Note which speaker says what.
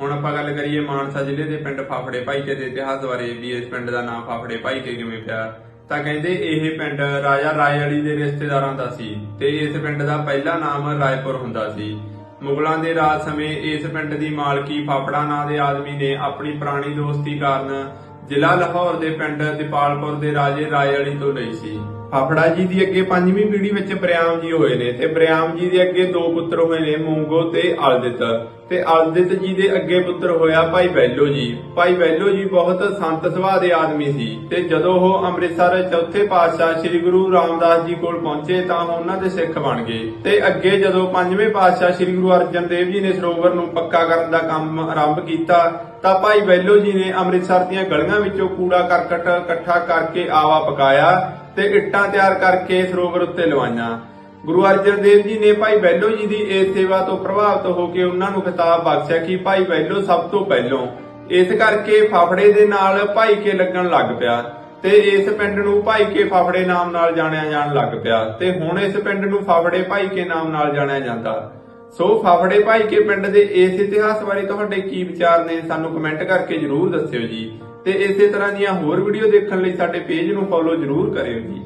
Speaker 1: ਹੁਣ ਆਪਾਂ ਗੱਲ ਕਰੀਏ ਮਾਨਸਾ ਜ਼ਿਲ੍ਹੇ ਦੇ ਪਿੰਡ ਫਾਫੜੇ ਭਾਈਕੇ ਦੇ ਇਤਿਹਾਸ ਬਾਰੇ ਵੀ, ਇਸ ਪਿੰਡ ਦਾ ਨਾਮ ਫਾਫੜੇ ਭਾਈਕੇ ਕਿਵੇਂ ਪਿਆ? ਤਾਂ ਕਹਿੰਦੇ ਇਹ ਪਿੰਡ ਰਾਜਾ ਰਾਏ ਅਲੀ ਦੇ ਰਿਸ਼ਤੇਦਾਰਾਂ ਦਾ ਸੀ ਤੇ ਇਸ ਪਿੰਡ ਦਾ ਪਹਿਲਾ ਨਾਮ ਰਾਏਪੁਰ ਹੁੰਦਾ ਸੀ। ਮੁਗਲਾਂ ਦੇ ਰਾਜ ਸਮੇਂ ਇਸ ਪਿੰਡ ਦੀ ਮਾਲਕੀ ਫਾਫੜਾ ਨਾਂ ਦੇ ਆਦਮੀ ਨੇ ਆਪਣੀ ਪੁਰਾਣੀ ਦੋਸਤੀ ਕਾਰਨ ਜ਼ਿਲ੍ਹਾ ਲਾਹੌਰ ਦੇ ਪਿੰਡ ਦੀਪਾਲਪੁਰ ਦੇ ਰਾਜੇ ਰਾਏ ਅਲੀ ਤੋਂ ਲਈ ਸੀ। ਫਾਫੜਾ ਜੀ ਦੀ ਅੱਗੇ ਪੰਜਵੀਂ ਪੀੜ੍ਹੀ ਵਿੱਚ ਬਰਿਆਮ ਜੀ ਹੋਏ ਨੇ ਤੇ ਬਰਿਆਮ ਜੀ ਦੇ ਅੱਗੇ ਦੋ ਪੁੱਤਰ ਹੋਏ ਨੇ, ਮੂੰਗੋ ਤੇ ਅਲਦਿਤ। ਤੇ ਅਲਦਿਤ ਜੀ ਦੇ ਅੱਗੇ ਪੁੱਤਰ ਹੋਇਆ ਭਾਈ ਬੈਲੋ ਜੀ। ਭਾਈ ਬੈਲੋ ਜੀ ਬਹੁਤ ਸੰਤ ਸੁਭਾਅ ਦੇ ਆਦਮੀ ਸੀ ਤੇ ਜਦੋਂ ਉਹ ਅੰਮ੍ਰਿਤਸਰ ਚੌਥੇ ਪਾਤਸ਼ਾਹ ਸ੍ਰੀ ਗੁਰੂ ਰਾਮਦਾਸ ਜੀ ਕੋਲ ਪਹੁੰਚੇ ਤਾਂ ਉਹ ਉਹਨਾਂ ਦੇ ਸਿੱਖ ਬਣ ਗਏ। ਤੇ ਅੱਗੇ ਜਦੋਂ ਪੰਜਵੇਂ ਪਾਤਸ਼ਾਹ ਸ੍ਰੀ ਗੁਰੂ ਅਰਜਨ ਦੇਵ ਜੀ ਨੇ ਸਰੋਵਰ ਨੂੰ ਪੱਕਾ ਕਰਨ ਦਾ ਕੰਮ ਆਰੰਭ ਕੀਤਾ, ਤਾਂ ਭਾਈ ਬੈਲੋ ਜੀ ਨੇ ਅੰਮ੍ਰਿਤਸਰ ਦੀਆਂ ਗਲੀਆਂ ਵਿੱਚੋਂ ਕੂੜਾ ਕਰਕਟ ਇਕੱਠਾ ਕਰਕੇ ਆਵਾ ਪਕਾਇਆ ਤੇ ਇੱਟਾਂ ਤਿਆਰ ਕਰਕੇ ਸਰੋਵਰ ਉੱਤੇ ਲਵਾਈਆਂ। ਗੁਰੂ ਅਰਜਨ ਦੇਵ ਜੀ ਨੇ ਭਾਈ ਬੈਲੋ ਜੀ ਦੀ ਇਸ ਸੇਵਾ ਤੋਂ ਪ੍ਰਭਾਵਿਤ ਹੋ ਕੇ ਉਹਨਾਂ ਨੂੰ ਖਿਤਾਬ ਬਖਸ਼ਿਆ ਕਿ ਭਾਈ ਬੈਲੋ ਸਭ ਤੋਂ ਪਹਿਲੋਂ ਇਸ ਕਰਕੇ ਫਾਫੜੇ ਦੇ ਨਾਲ ਭਾਈ ਕੇ ਲੱਗਣ ਲੱਗ ਪਿਆ ਤੇ ਇਸ ਪਿੰਡ ਨੂੰ ਭਾਈ ਕੇ ਫਾਫੜੇ ਨਾਮ ਨਾਲ ਜਾਣਿਆ ਜਾਣ ਲੱਗ ਪਿਆ ਤੇ ਹੁਣ ਇਸ ਪਿੰਡ ਨੂੰ ਫਾਫੜੇ ਭਾਈ ਕੇ ਨਾਮ ਨਾਲ ਜਾਣਿਆ ਜਾਂਦਾ। ਸੋ ਫਾਫੜੇ ਭਾਈ ਕੇ ਪਿੰਡ ਦੇ ਇਸ ਇਤਿਹਾਸ ਬਾਰੇ ਤੁਹਾਡੇ ਕੀ ਵਿਚਾਰ ਨੇ, ਸਾਨੂੰ ਕਮੈਂਟ ਕਰਕੇ ਜਰੂਰ ਦੱਸਿਓ ਜੀ। ਤੇ ਇਸੇ ਤਰ੍ਹਾਂ ਦੀਆਂ ਹੋਰ ਵੀਡੀਓ ਦੇਖਣ ਲਈ ਸਾਡੇ ਪੇਜ ਨੂੰ ਫੋਲੋ ਜਰੂਰ ਕਰਿਓ ਜੀ।